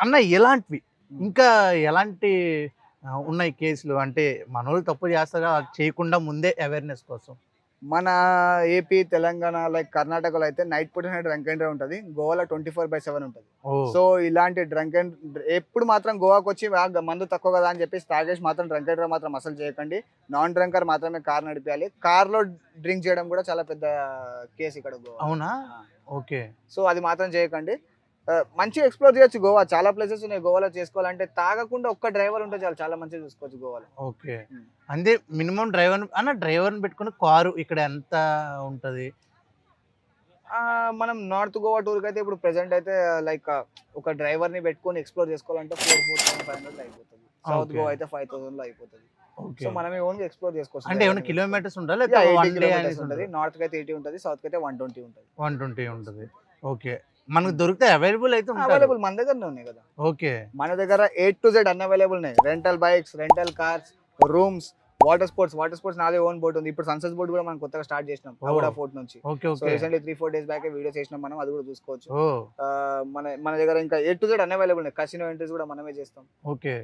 అన్న ఎలాంటివి? ఇంకా ఎలాంటి ఉన్నాయి కేసులు? అంటే మనోళ్ళు తప్పు చేస్తారా? చేయకుండా ముందే అవేర్నెస్ కోసం. మన ఏపీ తెలంగాణ లైక్ కర్ణాటకలో అయితే నైట్ పూట డ్రంక్ అండ్ డ్రైవ్ ఉంటుంది. గోవాలో ట్వంటీ ఫోర్ బై సెవెన్ ఉంటుంది సో ఇలాంటి డ్రంక్ అండ్ ఎప్పుడు మాత్రం గోవాకి వచ్చి "ఆ, గ- మందు తక్కువ కదా అని చెప్పేసి తాగేసి మాత్రం డ్రంక్ అండ్ డ్రైవ్ మాత్రం అసలు చేయకండి. నాన్ డ్రంకర్ మాత్రమే కార్ నడిపించాలి కార్లో డ్రింక్ చేయడం కూడా చాలా పెద్ద కేసు ఇక్కడ అవునా? ఓకే. సో అది మాత్రం చేయకండి. మంచిగా ఎక్స్ప్లోర్ చేయొచ్చు గోవా. చాలా ప్లేసెస్ ఉన్నాయి గోవాలో చేసుకోవాలంటే. తాగకుండా ఒక్క డ్రైవర్ ఉంటే చాలు చాలా మంచిగా చూసుకోవచ్చు గోవాలో. ఓకే. అంతే మినిమం డ్రైవర్ అన్న డ్రైవర్ని పెట్టుకుని కారు ఇక్కడ ఎంత ఉంటది? మనం నార్త్ గోవా టూర్కి అయితే ఇప్పుడు ప్రెసెంట్ అయితే లైక్ ఒక డ్రైవర్ని పెట్టుకొని ఎక్స్ప్లోర్ చేసుకోవాలంటే four four thousand five hundred అయిపోతుంది. సౌత్. గోవా అయితే ఫైవ్ థౌసండ్లో అయిపోతుంది. సో ఓన్ ఎక్స్ప్లోర్ చేసుకోవచ్చు. అంటే ఏమైనా కిలోమీటర్స్ ఉండాలి ఉంటుంది. నార్త్కి అయితే ఎయిటీ ఉంటుంది. సౌత్ అయితే వన్ ట్వంటీ ఉంటుంది. వన్ ట్వంటీ ఉంటుంది. ఓకే మనకు దొరికితే అవైలబుల్ అయితే అవైలబుల్ మన దగ్గరనే ఉన్నాయి కదా. ఓకే. మన దగ్గర A to Z unavailable ఉన్నాయి. Rental bikes rental cars rooms water sports water sports నాదే ఓన్ బోట్ ఉంది. ఇప్పుడు సన్సెట్ బోట్ కూడా మనం కొత్తగా స్టార్ట్ చేసినాం. అగోడా ఫోర్ట్ నుంచి. Recently three four days back video చేసినాం మనం. అది కూడా చూసుకోవచ్చు. మన మన దగ్గర ఇంకా A to Z unavailable ఉన్నాయి. కసినో ఎంట్రీస్ కూడా మనమే చేస్తాం. ఓకే.